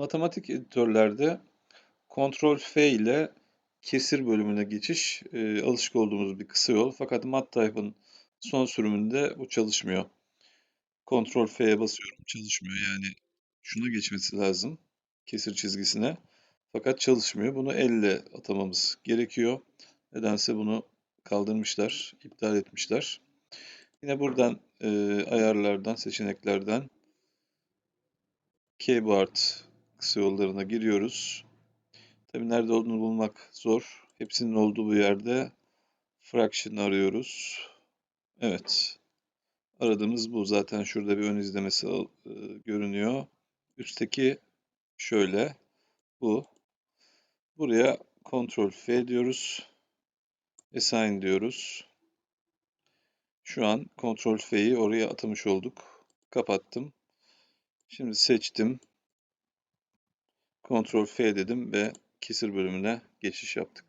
Matematik editörlerde Ctrl F ile kesir bölümüne geçiş e, alışık olduğumuz bir kısa yol. Fakat MATLAB'ın son sürümünde bu çalışmıyor. Ctrl F'ye basıyorum çalışmıyor. Yani şuna geçmesi lazım kesir çizgisine. Fakat çalışmıyor. Bunu elle atamamız gerekiyor. Nedense bunu kaldırmışlar, iptal etmişler. Yine buradan e, ayarlardan, seçeneklerden keyboard kısa yollarına giriyoruz. Tabi nerede olduğunu bulmak zor. Hepsinin olduğu bir yerde fraction arıyoruz. Evet. Aradığımız bu. Zaten şurada bir ön izlemesi e, görünüyor. Üstteki şöyle. Bu. Buraya Ctrl F diyoruz. Assign diyoruz. Şu an Ctrl F'yi oraya atamış olduk. Kapattım. Şimdi seçtim. Ctrl F dedim ve kesir bölümüne geçiş yaptık.